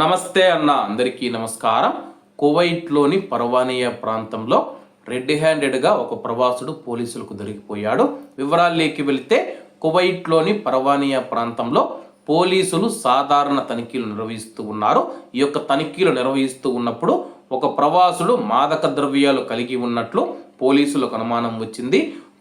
నమస్తే అన్న అందరికీ నమస్కారం. కువైట్లోని పర్వానియా ప్రాంతంలో రెడ్ హ్యాండెడ్గా ఒక ప్రవాసుడు పోలీసులకు దొరికిపోయాడు. వివరాల్లోకి వెళితే కువైట్లోని పర్వానియా ప్రాంతంలో పోలీసులు సాధారణ తనిఖీలు నిర్వహిస్తూ ఉన్నారు. ఈ యొక్క తనిఖీలు నిర్వహిస్తూ ఉన్నప్పుడు ఒక ప్రవాసుడు మాదక ద్రవ్యాలు కలిగి ఉన్నట్లు పోలీసులకు అనుమానం వచ్చింది.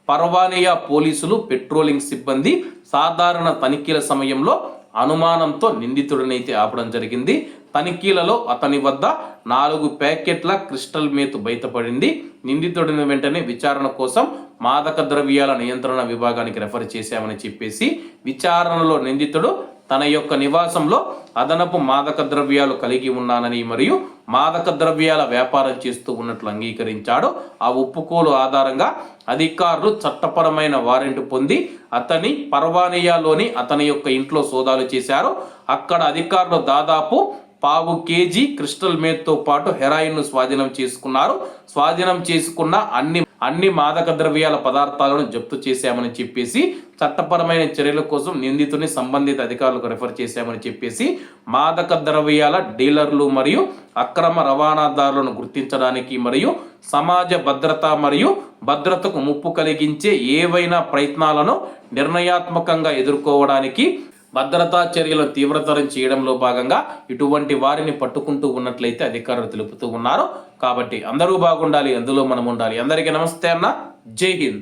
పర్వానియా పోలీసులు పెట్రోలింగ్ సిబ్బంది సాధారణ తనిఖీల సమయంలో అనుమానంతో నిందితుడినైతే ఆపడం జరిగింది. తనిఖీలలో అతని వద్ద నాలుగు ప్యాకెట్ల క్రిస్టల్ మేతు బయటపడింది. నిందితుడిని వెంటనే విచారణ కోసం మాదక ద్రవ్యాల నియంత్రణ విభాగానికి రెఫర్ చేశామని చెప్పేసి విచారణలో నిందితుడు తన యొక్క నివాసంలో అదనపు మాదక ద్రవ్యాలు కలిగి ఉన్నానని మరియు మాదక ద్రవ్యాల వ్యాపారం చేస్తూ ఉన్నట్లు అంగీకరించాడు. ఆ ఒప్పుకోలు ఆధారంగా అధికారులు చట్టపరమైన వారెంట్ పొంది అతని పర్వానియాలోని అతని యొక్క ఇంట్లో సోదాలు చేశారు. అక్కడ అధికారులు దాదాపు పావు కేజీ క్రిస్టల్ మేత్తో పాటు హెరాయిన్ను స్వాధీనం చేసుకున్నారు. స్వాధీనం చేసుకున్న అన్ని అన్ని మాదక ద్రవ్యాల పదార్థాలను జప్తు చేశామని చెప్పేసి చట్టపరమైన చర్యల కోసం నిందితుని సంబంధిత అధికారులకు రెఫర్ చేశామని చెప్పేసి మాదక ద్రవ్యాల డీలర్లు మరియు అక్రమ రవాణాదారులను గుర్తించడానికి మరియు సమాజ భద్రత మరియు భద్రతకు ముప్పు కలిగించే ఏవైనా ప్రయత్నాలను నిర్ణయాత్మకంగా ఎదుర్కోవడానికి భద్రతా చర్యలను తీవ్రతరం చేయడంలో భాగంగా ఇటువంటి వారిని పట్టుకుంటూ ఉన్నట్లయితే అధికారులు తెలుపుతూ ఉన్నారు. కాబట్టి అందరూ బాగుండాలి అందులో మనం ఉండాలి. అందరికీ నమస్తే అన్న. జై హింద్.